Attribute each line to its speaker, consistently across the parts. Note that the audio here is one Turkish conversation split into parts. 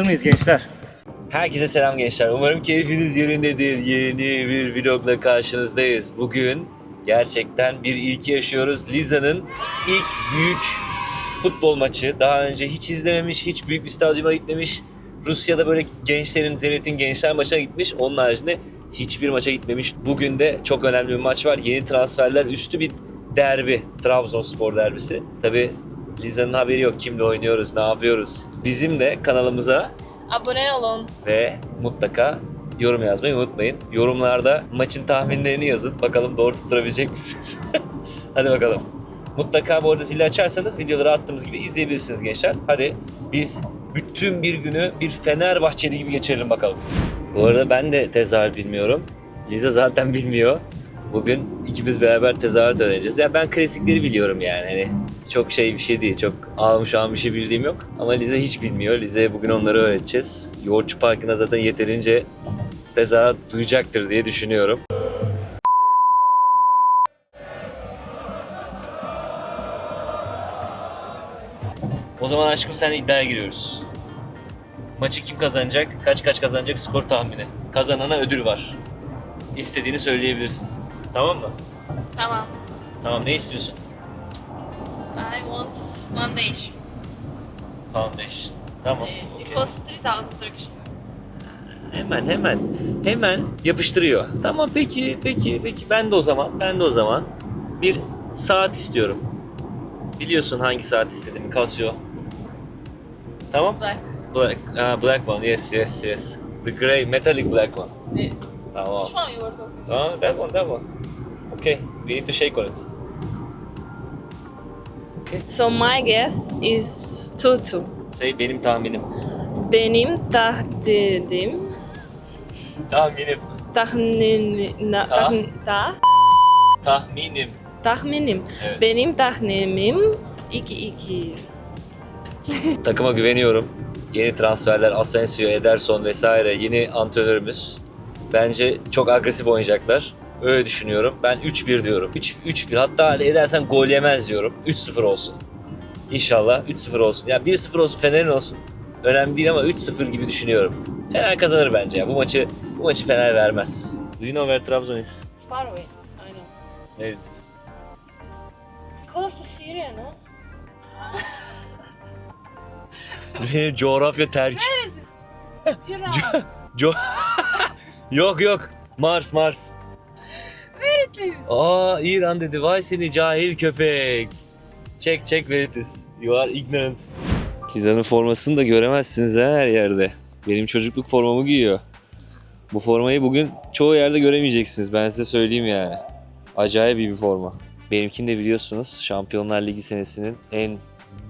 Speaker 1: Hazır mıyız gençler?
Speaker 2: Herkese selam gençler. Umarım keyfiniz yerindedir. Yeni bir vlogla karşınızdayız. Bugün gerçekten bir ilk yaşıyoruz. Liza'nın ilk büyük futbol maçı. Daha önce hiç izlememiş, hiç büyük bir stadyuma gitmemiş. Rusya'da böyle gençlerin, Zenit'in gençler maçına gitmiş. Onun haricinde hiçbir maça gitmemiş. Bugün de çok önemli bir maç var. Yeni transferler üstü bir derbi. Trabzonspor derbisi. Tabi Liza'nın haberi yok. Kimle oynuyoruz, ne yapıyoruz. Bizim de kanalımıza
Speaker 3: Abone olun.
Speaker 2: ve mutlaka yorum yazmayı unutmayın. Yorumlarda maçın tahminlerini yazın. Bakalım doğru tutturabilecek misiniz? Hadi bakalım. Mutlaka bu arada zili açarsanız videoları attığımız gibi izleyebilirsiniz gençler. Hadi biz bütün bir günü bir Fenerbahçeli gibi geçirelim bakalım. Bu arada ben de tezahür bilmiyorum. Liza zaten bilmiyor. Bugün ikimiz beraber tezahürat öğreneceğiz. Ya ben klasikleri biliyorum yani. Hani çok şey bir şey değil. Çok almış an bir şey bildiğim yok. Ama Liza hiç bilmiyor. Liza'ya bugün onları öğreteceğiz. Yoğurtçu Parkı'na zaten yeterince tezahürat duyacaktır diye düşünüyorum. O zaman aşkım sen iddiaya giriyoruz. Maçı kim kazanacak? Kaç kaç kazanacak? Skor tahmini. Kazanana ödül var. İstediğini söyleyebilirsin. Tamam mı?
Speaker 3: Tamam.
Speaker 2: Tamam ne istiyorsun?
Speaker 3: I want foundation.
Speaker 2: Foundation. Tamam.
Speaker 3: It
Speaker 2: okey.
Speaker 3: costs 3000 Turkish lira.
Speaker 2: Hemen hemen hemen yapıştırıyor. Tamam peki peki peki ben de o zaman ben de o zaman bir saat istiyorum. Biliyorsun hangi saat istediğimi Casio. Tamam.
Speaker 3: Black.
Speaker 2: Black, ah, black one yes yes yes. The grey metallic black one.
Speaker 3: Yes.
Speaker 2: Tamam.
Speaker 3: Which one you were talking
Speaker 2: Tamam that one that one. Okay we need to shake on it. Okay.
Speaker 3: So my guess is tutu.
Speaker 2: Say benim tahminim.
Speaker 3: Benim tahdidim,
Speaker 2: Tahminim.
Speaker 3: tahmin, na,
Speaker 2: Ta?
Speaker 3: tahmin, ta,
Speaker 2: Tahminim.
Speaker 3: tahminim.
Speaker 2: Evet.
Speaker 3: Benim tahminim 2-2.
Speaker 2: Takıma güveniyorum. Yeni transferler Asensio, Ederson vesaire yeni antrenörümüz. Bence çok agresif oynayacaklar. Öyle düşünüyorum. Ben 3-1 diyorum. 3 3-1 hatta edersen gol yemez diyorum. 3-0 olsun. İnşallah 3-0 olsun. Ya 1-0 olsun Fener'in olsun. Önemli değil ama 3-0 gibi düşünüyorum. Fener kazanır bence ya. Bu maçı bu maçı Fener vermez. Do you know where Trabzon is?
Speaker 3: It's far away. I know.
Speaker 2: Where it is?
Speaker 3: Close to Syria, no?
Speaker 2: Benim coğrafya terk.
Speaker 3: Where is it? Iran.
Speaker 2: Co yok yok. Mars Mars.
Speaker 3: İs?
Speaker 2: Aa İran dedi. Vay seni cahil köpek. Check check verities. You are ignorant. Kizan'ın formasını da göremezsiniz her yerde. Benim çocukluk formamı giyiyor. Bu formayı bugün çoğu yerde göremeyeceksiniz. Ben size söyleyeyim yani. Acayip bir forma. Benimkini de biliyorsunuz. Şampiyonlar Ligi senesinin en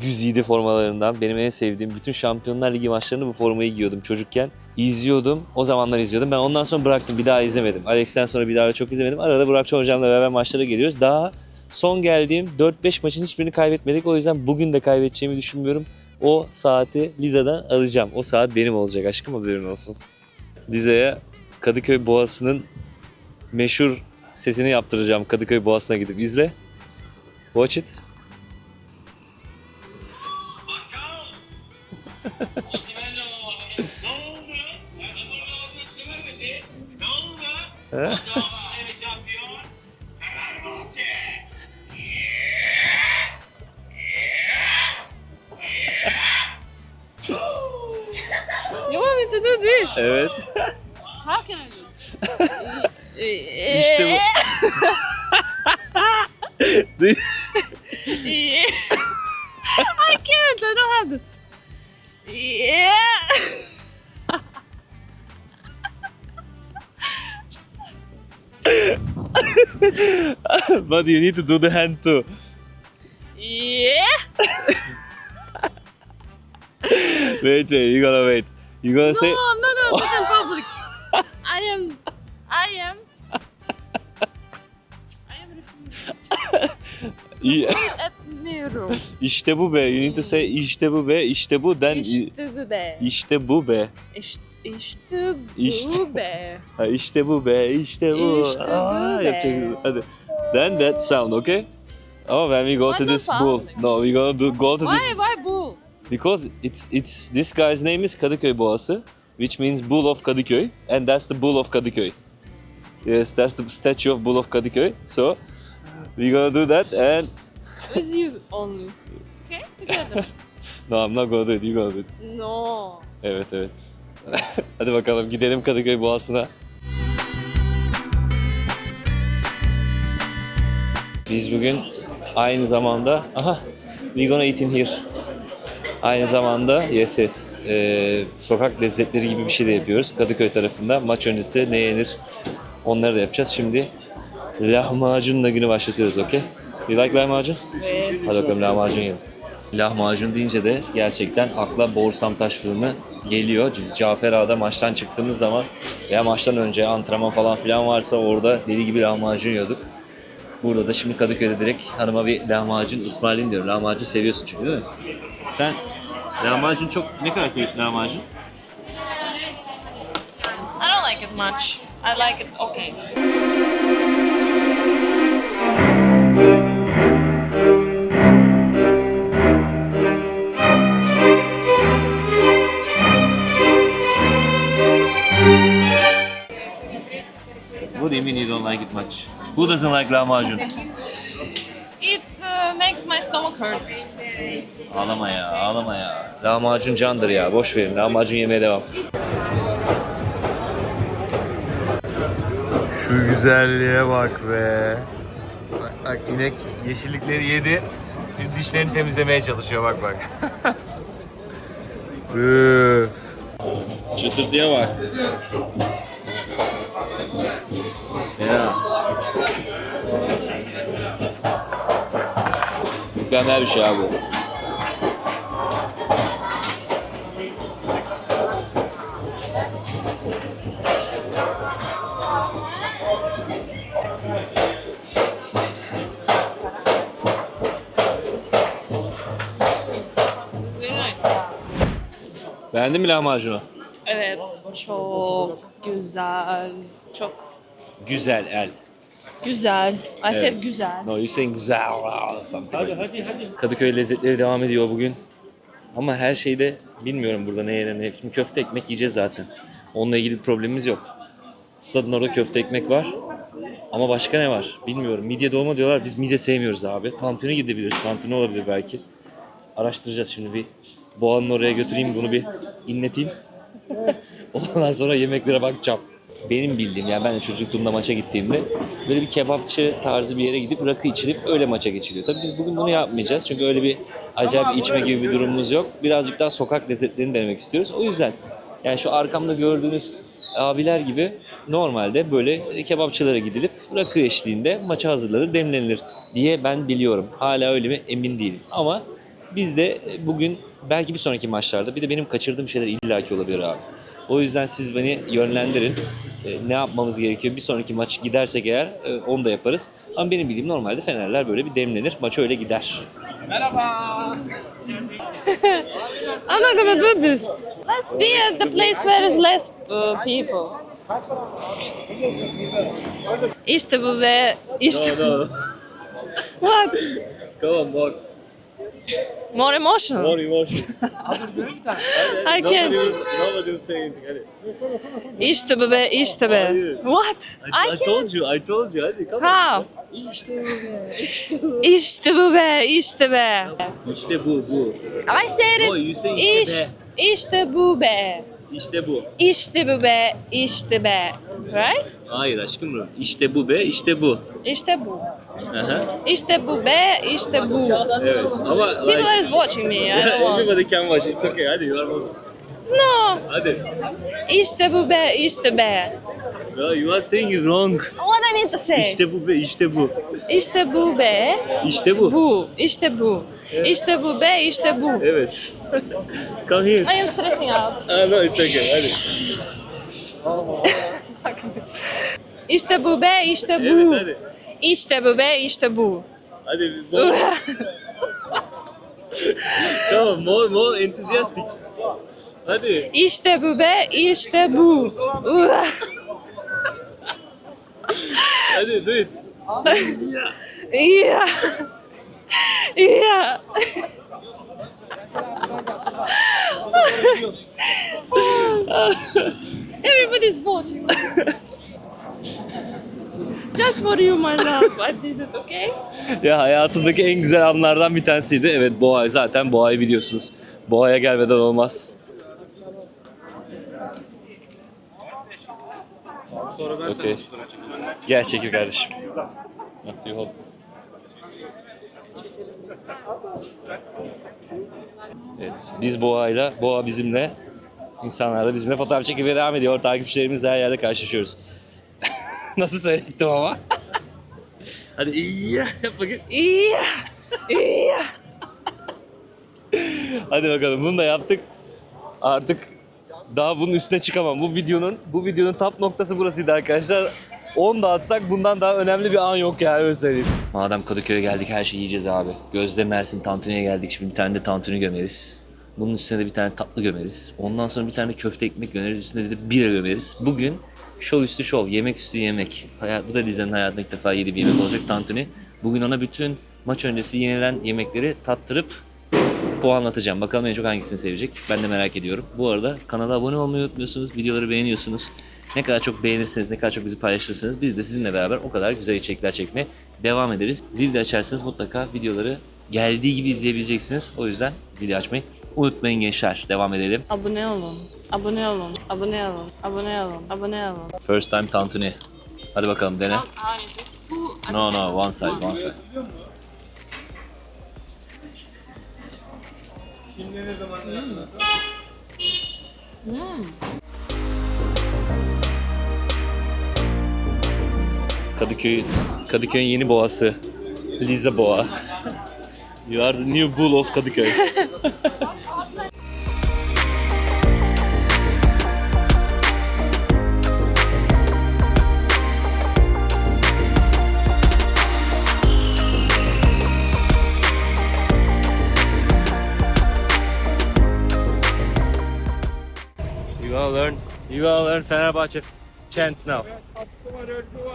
Speaker 2: güzide formalarından. Benim en sevdiğim bütün Şampiyonlar Ligi maçlarını bu formayı giyiyordum çocukken. İzliyordum. O zamanlar izliyordum. Ben ondan sonra bıraktım. Bir daha izlemedim. Alex'ten sonra bir daha çok izlemedim. Arada Burakcan hocamla beraber maçlara geliyoruz. Daha son geldiğim 4-5 maçın hiçbirini kaybetmedik. O yüzden bugün de kaybedeceğimi düşünmüyorum. O saati Liza'dan alacağım. O saat benim olacak aşkım haberin olsun. Liza'ya Kadıköy Boğası'nın meşhur sesini yaptıracağım. Kadıköy Boğası'na gidip izle. Watch it.
Speaker 4: Osimhen'le
Speaker 3: You want me to do this?
Speaker 2: Evet.
Speaker 3: How can I do it?
Speaker 2: İşte bu.
Speaker 3: I can't. I don't have this. Yeah.
Speaker 2: But you need to do the hand too.
Speaker 3: Yeah.
Speaker 2: Wait, wait, you gotta wait. You gotta
Speaker 3: No,
Speaker 2: say.
Speaker 3: no, no, not in public. I am. I am. I am refusing.
Speaker 2: İ-
Speaker 3: Etmiyorum.
Speaker 2: İşte bu be. You need to say işte bu be, işte bu den.
Speaker 3: İşte bu be.
Speaker 2: İşte bu be.
Speaker 3: İşte, işte bu
Speaker 2: İşte.
Speaker 3: be.
Speaker 2: Ha, işte bu be, işte bu.
Speaker 3: İşte bu be.
Speaker 2: yapacaksın. Hadi. Then that sound, okay? Oh, when we go
Speaker 3: Why
Speaker 2: to
Speaker 3: not
Speaker 2: this bull.
Speaker 3: sound?
Speaker 2: No, we gonna do go to this.
Speaker 3: Why, why bull?
Speaker 2: Because it's it's this guy's name is Kadıköy Boğası, which means Bull of Kadıköy, and that's the Bull of Kadıköy. Yes, that's the statue of Bull of Kadıköy. So we're gonna do that, and
Speaker 3: With you only. Okay? Together.
Speaker 2: no, I'm not gonna do it. You're gonna do it.
Speaker 3: no.
Speaker 2: Evet evet. Hadi bakalım gidelim Kadıköy Boğası'na. Biz bugün aynı zamanda aha we gonna eat in here. Aynı zamanda yes yes ee, sokak lezzetleri gibi bir şey de yapıyoruz Kadıköy tarafında. Maç öncesi ne yenir onları da yapacağız. Şimdi lahmacunla günü başlatıyoruz okey? You like lahmacun?
Speaker 3: Yes.
Speaker 2: Hadi bakalım lahmacun yiyelim. Lahmacun deyince de gerçekten akla Borsam Taş Fırını geliyor. Biz Cafer Ağa'da maçtan çıktığımız zaman veya maçtan önce antrenman falan filan varsa orada deli gibi lahmacun yiyorduk. Burada da şimdi Kadıköy'de direkt hanıma bir lahmacun ısmarlayayım diyorum. Lahmacun seviyorsun çünkü değil mi? Sen lahmacun çok ne kadar seviyorsun lahmacun?
Speaker 3: I don't like it much. I like it okay.
Speaker 2: Don't like it much? Who doesn't like lahmacun?
Speaker 3: It uh, makes my stomach hurt.
Speaker 2: Ağlama ya, ağlama ya. Lahmacun candır ya, boş verin. Lahmacun yemeye devam. Şu güzelliğe bak be. Bak, bak inek yeşillikleri yedi. Bir dişlerini temizlemeye çalışıyor bak bak. Üf. Çıtırtıya bak. Ya. Mükemmel bir şey abi. Beğendin mi lahmacunu?
Speaker 3: Evet, çok güzel. Çok
Speaker 2: Güzel el.
Speaker 3: güzel. I said güzel.
Speaker 2: No, you saying güzel. Something like this. Kadıköy lezzetleri devam ediyor bugün. Ama her şeyde bilmiyorum burada ne yenir ne. Şimdi köfte ekmek yiyeceğiz zaten. Onunla ilgili bir problemimiz yok. Stadın orada köfte ekmek var. Ama başka ne var? Bilmiyorum. Midye dolma diyorlar. Biz midye sevmiyoruz abi. Tantuni gidebiliriz. Tantuni olabilir belki. Araştıracağız şimdi bir. Boğanın oraya götüreyim bunu bir inleteyim. Ondan sonra yemeklere bakacağım. Benim bildiğim yani ben de çocukluğumda maça gittiğimde böyle bir kebapçı tarzı bir yere gidip rakı içilip öyle maça geçiliyor. Tabii biz bugün bunu yapmayacağız çünkü öyle bir acayip içme gibi bir durumumuz yok. Birazcık daha sokak lezzetlerini denemek istiyoruz. O yüzden yani şu arkamda gördüğünüz abiler gibi normalde böyle kebapçılara gidilip rakı eşliğinde maça hazırlanır, demlenilir diye ben biliyorum. Hala öyle mi emin değilim. Ama biz de bugün belki bir sonraki maçlarda bir de benim kaçırdığım şeyler illaki olabilir abi. O yüzden siz beni yönlendirin. E, ne yapmamız gerekiyor? Bir sonraki maç gidersek eğer e, onu da yaparız. Ama benim bildiğim normalde Fenerler böyle bir demlenir. Maç öyle gider.
Speaker 3: I'm not gonna do this. Let's be at the place where is less uh, people. İşte bu ve işte what?
Speaker 2: Come on, more,
Speaker 3: More emotional.
Speaker 2: emotion.
Speaker 3: I can't.
Speaker 2: nobody will say anything. Hadi.
Speaker 3: İşte bu be, işte be. What? I can't.
Speaker 2: you, I told you. Hadi come
Speaker 3: How? İşte bu be, işte be.
Speaker 2: İşte bu, bu.
Speaker 3: I said
Speaker 2: Oh,
Speaker 3: it.
Speaker 2: you say işte
Speaker 3: İş, işte bu be.
Speaker 2: İşte bu.
Speaker 3: İşte bu be, işte be. Right?
Speaker 2: Hayır aşkım. İşte bu be, işte bu.
Speaker 3: İşte bu.
Speaker 2: Aha.
Speaker 3: İşte bu be, işte bu.
Speaker 2: Evet. Ama
Speaker 3: People is watching me. I don't want.
Speaker 2: everybody can watch. It's okay. Hadi you are.
Speaker 3: No.
Speaker 2: Hadi.
Speaker 3: İşte bu be, işte be.
Speaker 2: No, you are saying wrong.
Speaker 3: What I need to say?
Speaker 2: İşte bu be, işte bu.
Speaker 3: İşte bu be,
Speaker 2: İşte bu.
Speaker 3: bu. İşte bu. İşte bu be, işte bu.
Speaker 2: Evet. Come here.
Speaker 3: I am stressing out.
Speaker 2: Ah, no, it's okay. Hadi.
Speaker 3: İşte bu be, işte
Speaker 2: Evet,
Speaker 3: bu.
Speaker 2: hadi.
Speaker 3: İşte bu be, işte bu.
Speaker 2: Hadi. Come on, more, more enthusiastic. Hadi.
Speaker 3: İşte bu be, işte bu.
Speaker 2: Hadi do it.
Speaker 3: Yeah. Yeah. Everybody's watching. Just for you, my love. I did it, okay?
Speaker 2: Ya hayatımdaki en güzel anlardan bir tanesiydi. Evet Boğa zaten Boğa'yı biliyorsunuz. Boğa'ya gelmeden olmaz.
Speaker 1: Sonra ben
Speaker 2: Okey.
Speaker 1: sana çekeyim.
Speaker 2: Gel çekil kardeşim. You hold this. Evet, biz Boğa'yla, Boğa bizimle, insanlar da bizimle fotoğraf çekmeye devam ediyor. Takipçilerimizle her yerde karşılaşıyoruz. Nasıl söylettim ama? Hadi iyi yap bakayım.
Speaker 3: Yeah. Yeah.
Speaker 2: Hadi bakalım bunu da yaptık. Artık daha bunun üstüne çıkamam. Bu videonun bu videonun top noktası burasıydı arkadaşlar. 10 da atsak bundan daha önemli bir an yok yani öyle söyleyeyim. Madem Kadıköy'e geldik her şeyi yiyeceğiz abi. Gözde Mersin Tantuni'ye geldik. Şimdi bir tane de tantuni gömeriz. Bunun üstüne de bir tane tatlı gömeriz. Ondan sonra bir tane de köfte ekmek gömeriz. Üstüne de bira gömeriz. Bugün şov üstü şov, yemek üstü yemek. Hayat, bu da Lize'nin hayatında ilk defa yediği bir yemek olacak tantuni. Bugün ona bütün maç öncesi yenilen yemekleri tattırıp puanlatacağım. Bakalım en çok hangisini sevecek. Ben de merak ediyorum. Bu arada kanala abone olmayı unutmuyorsunuz. Videoları beğeniyorsunuz. Ne kadar çok beğenirseniz, ne kadar çok bizi paylaşırsanız biz de sizinle beraber o kadar güzel içerikler çekmeye devam ederiz. Zil de açarsanız mutlaka videoları geldiği gibi izleyebileceksiniz. O yüzden zili açmayı unutmayın gençler. Devam edelim.
Speaker 3: Abone olun. Abone olun. Abone olun. Abone olun. Abone olun.
Speaker 2: First time tantuni. Hadi bakalım dene. No no one side one side. Kadıköy Kadıköy'ün yeni boğası. Lize Boğa. You are the new bull of Kadıköy. learn Fenerbahçe chants now.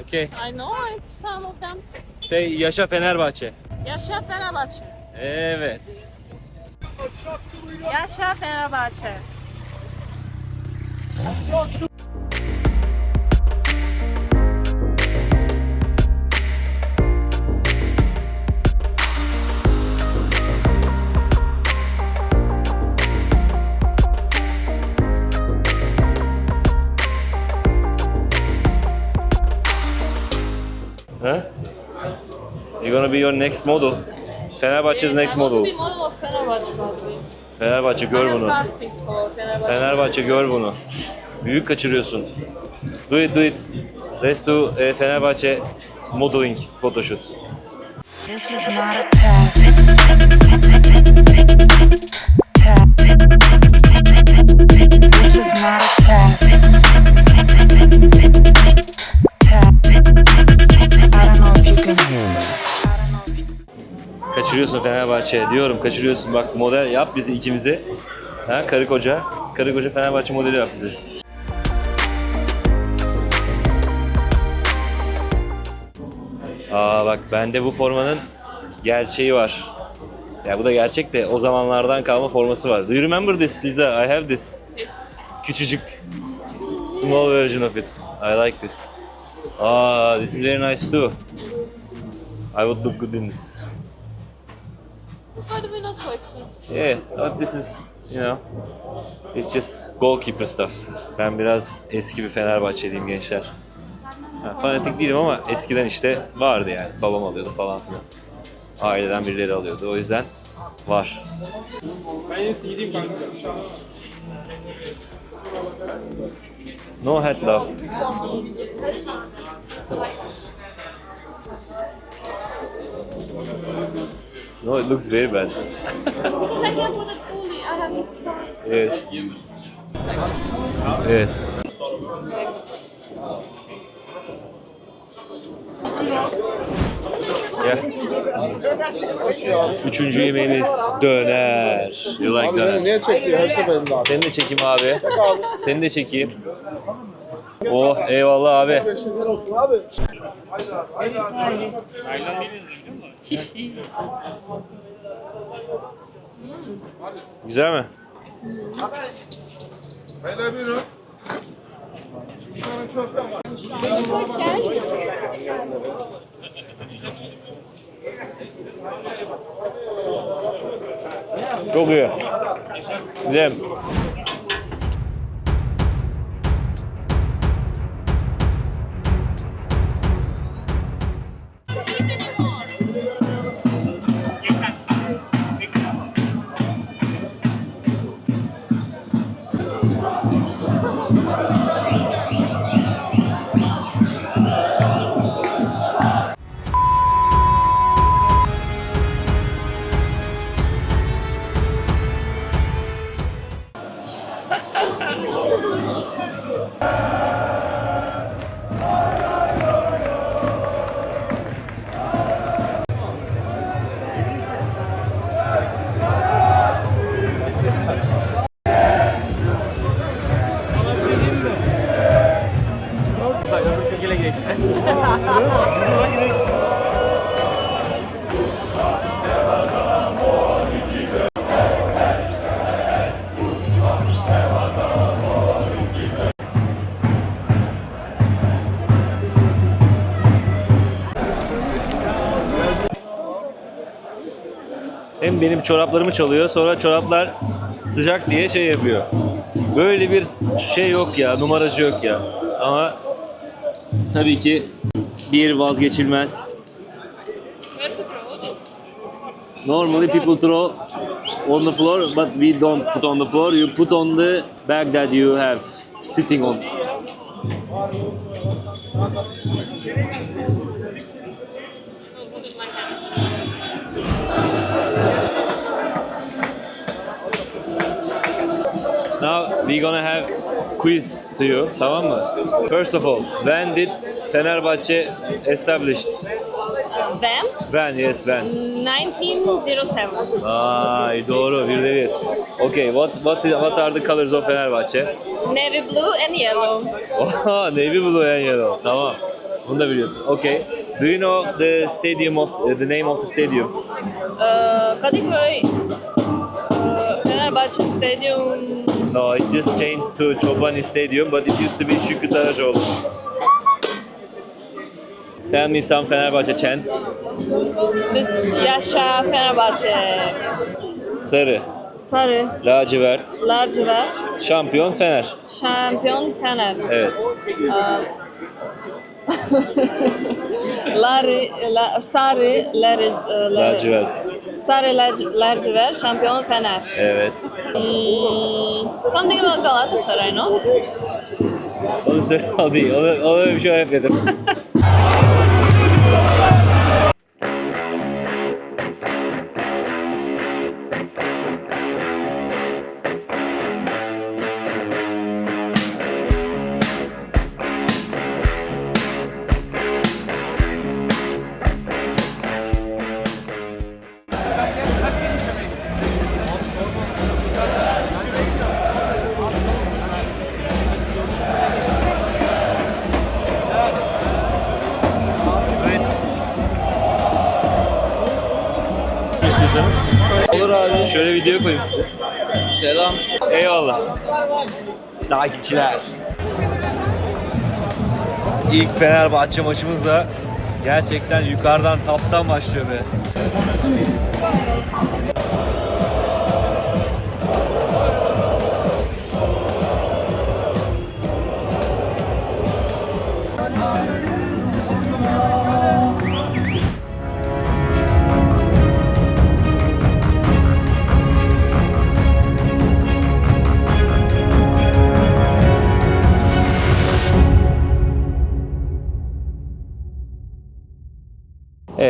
Speaker 2: Okay.
Speaker 3: I know it, some of them.
Speaker 2: Say yaşa Fenerbahçe.
Speaker 3: Yaşa Fenerbahçe.
Speaker 2: Evet.
Speaker 3: Yaşa Fenerbahçe.
Speaker 2: Gonna be your next model. Fenerbahçe's next model.
Speaker 3: Bir model of Fenerbahçe probably.
Speaker 2: Fenerbahçe
Speaker 3: I
Speaker 2: gör bunu.
Speaker 3: Fenerbahçe.
Speaker 2: Fenerbahçe gör bunu. Büyük kaçırıyorsun. Do it do it. Let's do eh, Fenerbahçe modeling photoshoot.
Speaker 5: This is not a test. This is not a test.
Speaker 2: Kaçırıyorsun Fenerbahçe diyorum kaçırıyorsun. Bak model yap bizi ikimizi. Ha, karı koca. Karı koca Fenerbahçe modeli yap bizi. Aa bak bende bu formanın gerçeği var. Ya bu da gerçek de o zamanlardan kalma forması var. Do you remember this Liza? I have this. Küçücük. Small version of it. I like this. Ah, this is very nice too. I would look good in this.
Speaker 3: The way, not so expensive.
Speaker 2: Yeah, but this is, you know, it's just goalkeeper stuff. Ben biraz eski bir Fenerbahçeliyim gençler. Ha, fanatik değilim ama eskiden işte vardı yani. Babam alıyordu falan filan. Aileden birileri alıyordu. O yüzden var.
Speaker 1: Ben yine CD'yim kanka.
Speaker 2: No hat love. No, it looks very bad.
Speaker 3: Because I can't put it fully. I have this part.
Speaker 2: Evet. Evet. Gel. Üçüncü yemeğimiz döner. You like
Speaker 6: Abi beni
Speaker 2: döner?
Speaker 6: niye çekmiyor her seferinde abi?
Speaker 2: Seni de çekeyim abi.
Speaker 6: abi.
Speaker 2: Seni de çekeyim. Oh eyvallah abi.
Speaker 6: Teşekkürler olsun abi.
Speaker 2: Güzel mi?
Speaker 6: Böyle bir o.
Speaker 2: Çok iyi. Güzel. Benim çoraplarımı çalıyor sonra çoraplar sıcak diye şey yapıyor. Böyle bir şey yok ya, numaracı yok ya. Ama tabii ki bir vazgeçilmez. Normally people throw on the floor but we don't put on the floor. You put on the bag that you have sitting on. Now we gonna have quiz to you, tamam mı? First of all, when did Fenerbahçe established?
Speaker 3: Then,
Speaker 2: When, yes, when.
Speaker 3: 1907.
Speaker 2: Ay doğru, bir de bir. Okay, what, what, is- what are the colors of Fenerbahçe?
Speaker 3: Navy blue and yellow.
Speaker 2: Oha, navy blue and yellow. Tamam. Bunu da biliyorsun. Okay. Do you know the stadium of, the name of the stadium?
Speaker 3: Uh, Kadıköy Fenerbahçe Stadium.
Speaker 2: No, it just changed to Chobani Stadium, but it used to be Şükrü Saracoğlu. Tell me some Fenerbahçe chants.
Speaker 3: Biz yaşa Fenerbahçe.
Speaker 2: Sarı,
Speaker 3: Sarı,
Speaker 2: lacivert,
Speaker 3: lacivert,
Speaker 2: şampiyon Fener.
Speaker 3: şampiyon Fener.
Speaker 2: Evet.
Speaker 3: Lari, la, sarı, ları, e, ları,
Speaker 2: Lacivert.
Speaker 3: Sarı lac- lacivert, şampiyon Fener.
Speaker 2: Evet.
Speaker 3: Hmm, something about Galatasaray, no?
Speaker 2: Onu söyle, o değil. Onu, onu bir şey yapmadım. İstiyorsanız. Olur abi. Şöyle video koyayım size.
Speaker 7: Selam.
Speaker 2: Eyvallah. Takipçiler. İlk Fenerbahçe maçımız da gerçekten yukarıdan taptan başlıyor be.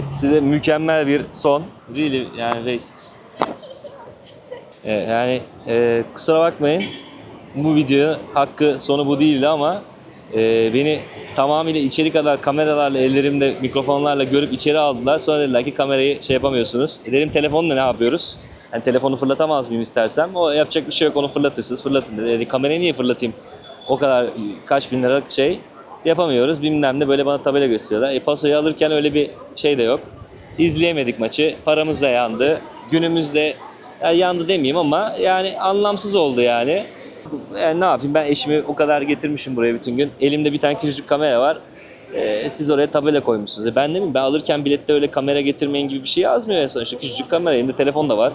Speaker 2: Evet size mükemmel bir son. Really yani waste. Evet, yani e, kusura bakmayın bu video hakkı sonu bu değildi ama e, beni tamamıyla içeri kadar kameralarla ellerimde mikrofonlarla görüp içeri aldılar. Sonra dediler ki kamerayı şey yapamıyorsunuz. E dedim telefonla ne yapıyoruz? Yani telefonu fırlatamaz mıyım istersem? O yapacak bir şey yok onu fırlatıyorsunuz fırlatın dedi. dedi kamerayı niye fırlatayım? O kadar kaç bin liralık şey yapamıyoruz. Bilmem ne böyle bana tabela gösteriyorlar. E pasoyu alırken öyle bir şey de yok. İzleyemedik maçı. Paramız da yandı. Günümüzde Yani yandı demeyeyim ama yani anlamsız oldu yani. Yani ne yapayım ben eşimi o kadar getirmişim buraya bütün gün. Elimde bir tane küçücük kamera var. Ee, siz oraya tabela koymuşsunuz. E ben bileyim ben alırken bilette öyle kamera getirmeyin gibi bir şey yazmıyor ya sonuçta. Küçücük kamera elimde telefon da var.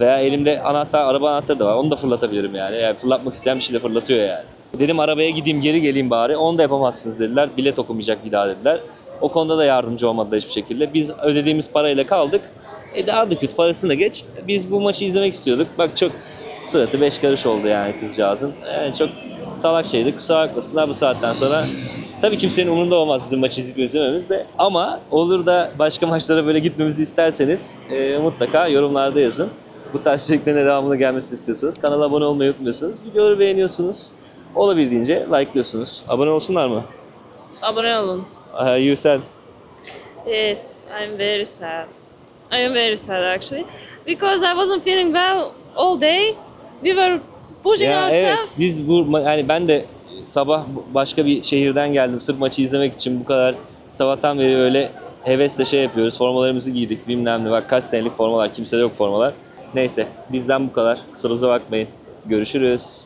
Speaker 2: Veya elimde anahtar, araba anahtarı da var. Onu da fırlatabilirim yani. Yani fırlatmak isteyen bir şey de fırlatıyor yani. Dedim arabaya gideyim geri geleyim bari. Onu da yapamazsınız dediler. Bilet okumayacak bir daha dediler. O konuda da yardımcı olmadılar hiçbir şekilde. Biz ödediğimiz parayla kaldık. E da kötü parasını da geç. Biz bu maçı izlemek istiyorduk. Bak çok suratı beş karış oldu yani kızcağızın. Yani çok salak şeydi. Kusura bakmasınlar bu saatten sonra. Tabii kimsenin umurunda olmaz bizim maçı izleyip izlememiz de. Ama olur da başka maçlara böyle gitmemizi isterseniz e, mutlaka yorumlarda yazın. Bu tarz içeriklerin devamlı gelmesini istiyorsanız kanala abone olmayı unutmuyorsunuz. Videoları beğeniyorsunuz. Olabildiğince like'lıyorsunuz. Abone olsunlar mı?
Speaker 3: Abone olun.
Speaker 2: Uh, you said.
Speaker 3: Yes, I'm very sad. I am very sad actually. Because I wasn't feeling well all day. We were pushing
Speaker 2: Ya
Speaker 3: ourselves.
Speaker 2: evet biz bu yani ben de sabah başka bir şehirden geldim sırf maçı izlemek için bu kadar sabahtan beri öyle hevesle şey yapıyoruz. Formalarımızı giydik bilmem ne. Bak kaç senelik formalar kimsede yok formalar. Neyse bizden bu kadar. Kusurumuza bakmayın. Görüşürüz.